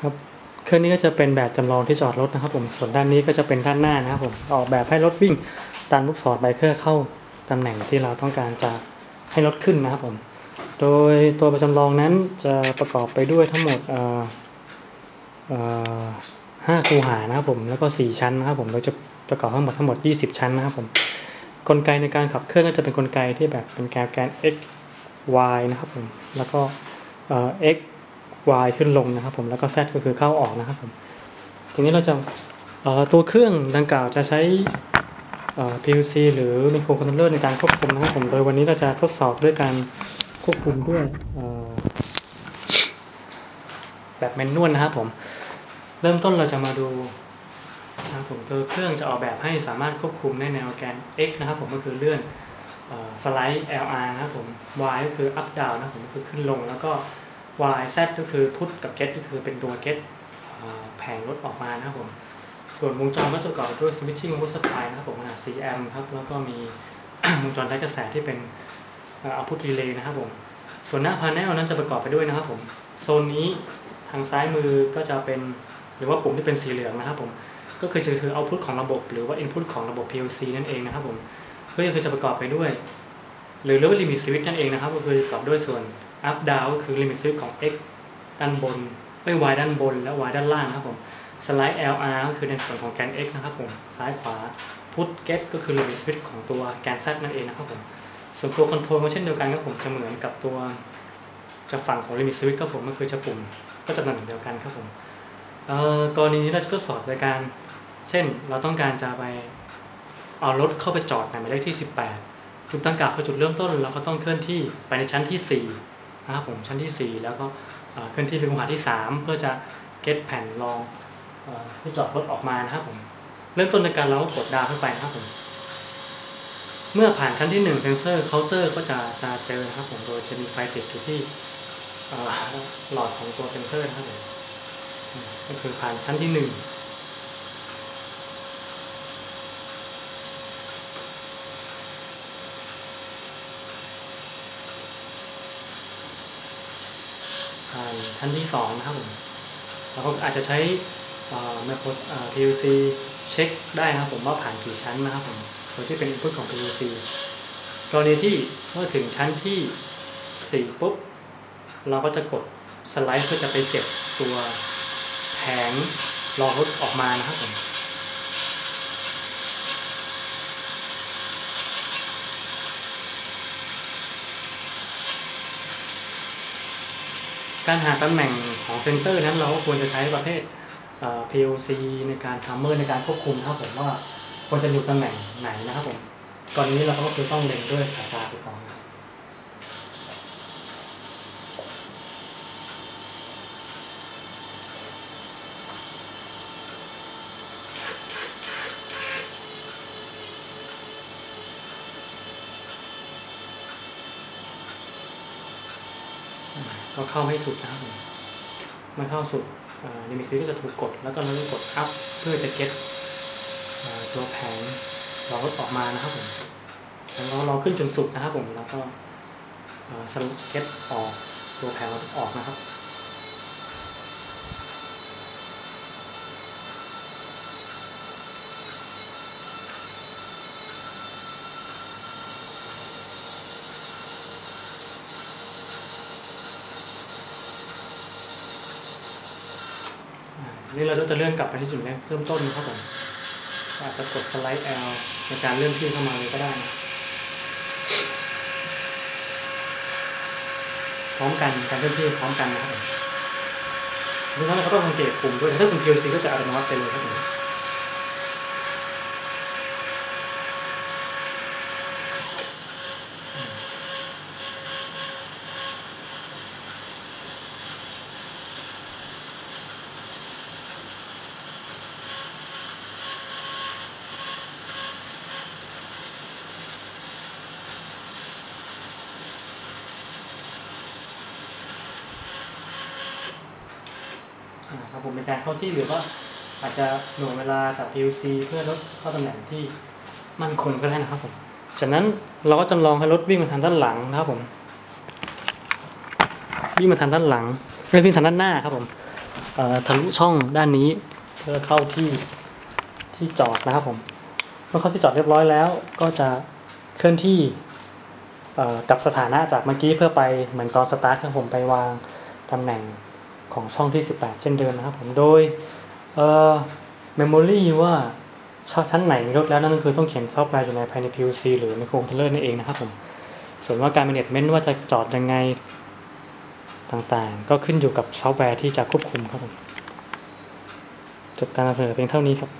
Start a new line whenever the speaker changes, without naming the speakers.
ครับเครื่องนี้ก็จะเป็นแบบจำลองที่จอดรถนะครับผมส่วนด้านนี้ก็จะเป็นด้านหน้านะครับผมออกแบบให้รถวิ่งตามลูกศรไบเคอร์เข้าตำแหน่งที่เราต้องการจะให้รถขึ้นนะครับผมโดยตัวแบบจำลองนั้นจะประกอบไปด้วยทั้งหมดเอ่อห้าคูหานะครับผมแล้วก็สี่ชั้นนะครับผมโดยจะประกอบทั้งหมดทั้งหมด 20 ชั้นนะครับผมกลไกในการขับเคลื่อนก็จะเป็นกลไกที่แบบเป็นแกนแกน x y นะครับผมแล้วก็เอ่อ x y ขึ้นลงนะครับผมแล้วก็ z ก็คือเข้าออกนะครับผมทีนี้เราจะตัวเครื่องดังกล่าวจะใช้ PLC หรือ microcontroller ในการควบคุมนะครับผมโดยวันนี้เราจะทดสอบด้วยการควบคุมด้วยแบบแมนนวลนะครับผมเริ่มต้นเราจะมาดูนะครับผมตัวเครื่องจะออกแบบให้สามารถควบคุมในแนวแกน x นะครับผมก็คือเลื่อนสไลด์ LR นะครับผม y ก็คือ up down นะครับผมก็คือขึ้นลงแล้วก็ y z ก็คือพุทกับ get ก็คือเป็นตัว get เอ่อแผงรถออกมานะครับผม ส่วนวงจรก็จะประกอบด้วย switching power supply นะครับผมขนาด4แอมป์ครับ แล้วก็มีวงจรได้กระแสที่เป็นเอ่อ output relay นะครับผม ส่วนหน้า panel นั้นจะประกอบไปด้วยนะครับผม โซนนี้ทางซ้ายมือก็จะเป็นหรือว่าปุ่มที่เป็นสีเหลืองนะครับผม ก็คือจะคือ output ของระบบ หรือว่า input ของระบบ PLC นั่นเองนะครับผมก็คือจะประกอบไปด้วย หรือเรียกว่า limit switch นั่นเองนะครับ ก็คือประกอบด้วยส่วน up down ก็คือ limit switch ของ x ด้านบนไม่ y ด้านบนและ y ด้านล่างนะครับผม slide lr ก็คือในส่วนของแกน x นะครับผมซ้ายขวา put get ก็คือ limit switch ของตัวแกน z นั่นเองนะครับผมส่วนตัว control ก็เช่นเดียวกันครับผมจะเหมือนกับตัวจะฝั่งของ limit switch ครับผมก็คือจะปุ่มก็จะตำแหน่งเดียวกันครับผมเอ่อกรณีนี้เราจะทดสอบโดยการ เช่นเราต้องการจะไปเอารถเข้าไปจอดในหมายเลขที่ 18 จุดตั้งกาคือจุดเริ่มต้นเราก็ต้องเคลื่อนที่ไปในชั้นที่4นะครับผมชั้นที่ 4 แล้วก็เคลื่อนที่ไปคูหาที่ 3 เพื่อจะเก็ตแผ่นรองที่จอดรถออกมานะครับผมเริ่มต้นในการเราก็กดดาวขึ้นไปนะครับผมเมื่อผ่านชั้นที่1เซนเซอร์เคาน์เตอร์ก็จะจะเจอนะครับผมโดยจะมีไฟติดอยู่ที่หลอดของตัวเซนเซอร์นะครับผมอืมก็คือผ่านชั้นที่1 ชั้นที่สองนะครับผมแล้วก็อาจจะใช้แมป PLC เช็คได้นะครับผมว่าผ่านกี่ชั้นนะครับผมโดยที่เป็น input ของ PLC กรณีที่เมื่อถึงชั้นที่ 4 ปุ๊บ เราก็จะกดสไลด์เพื่อจะไปเก็บตัวแผงรอรถออกมานะครับผม การหาตำแหน่งของเซนเตอร์นั้นเราก็ควรจะใช้ประเภท POC ในการทัมเมอร์ในการควบคุมนะครับผมว่าควรจะอยู่ตำแหน่งไหนนะครับผม ก่อนนี้เราก็คือต้องเล็งด้วยสายตาถูกอนนะครับ ก็เข้าให้สุดนะครับผมมันเข้าสุดลิมิตก็จะถูกกด แล้วก็เราก็กด up เพื่อจะเก็ตตัวแผงเราก็ออกมานะครับผมแล้วเราเราขึ้นจนสุดนะครับผมแล้วก็สเก็ตออกตัวแผงเราออกนะครับ นี่เราจะเลื่อนกลับไปที่จุดแรกเริ่มต้นครับผมอาจจะกดสไลด์ L ในการเลื่อนที่เข้ามาเลยก็ได้นะพร้อมกันการเลื่อนที่พร้อมกันนะครับผมดังนั้นเราก็ต้องสังเกตปุ่มด้วยถ้าเป็น PLC ก็จะอัตโนมัติไปเลยครับผม ครับผมเป็นการเข้าที่หรือว่าอาจจะหน่วงเวลาจาก PLC เพื่อลดเข้าตำแหน่งที่มั่นคงก็ได้นะครับผมจากนั้นเราก็จำลองให้รถวิ่งมาทางด้านหลังนะครับผมวิ่งมาทางด้านหลังไม่วิ่งทางด้านหน้าครับผมทะลุช่องด้านนี้เพื่อเข้าที่ที่จอดนะครับผมเมื่อเข้าที่จอดเรียบร้อยแล้ว ก็จะเคลื่อนที่กลับสถานะจากเมื่อกี้เพื่อไปเหมือนตอนสตาร์ทครับผมไปวางตำแหน่ง ของช่องที่ 18 เช่นเดิมนะครับผมโดยเอ่อ memory ว่าชั้นไหนมีรถแล้วนั่นก็คือต้องเขียนซอฟต์แวร์อยู่ในภายใน PLC หรือในโครงเทเลอร์นั่นเองนะครับผมส่วนว่าการ management ว่าจะจอดยังไงต่างๆ ก็ขึ้นอยู่กับซอฟต์แวร์ที่จะควบคุมครับผมจบการนำเสนอเพียงเท่านี้ครับ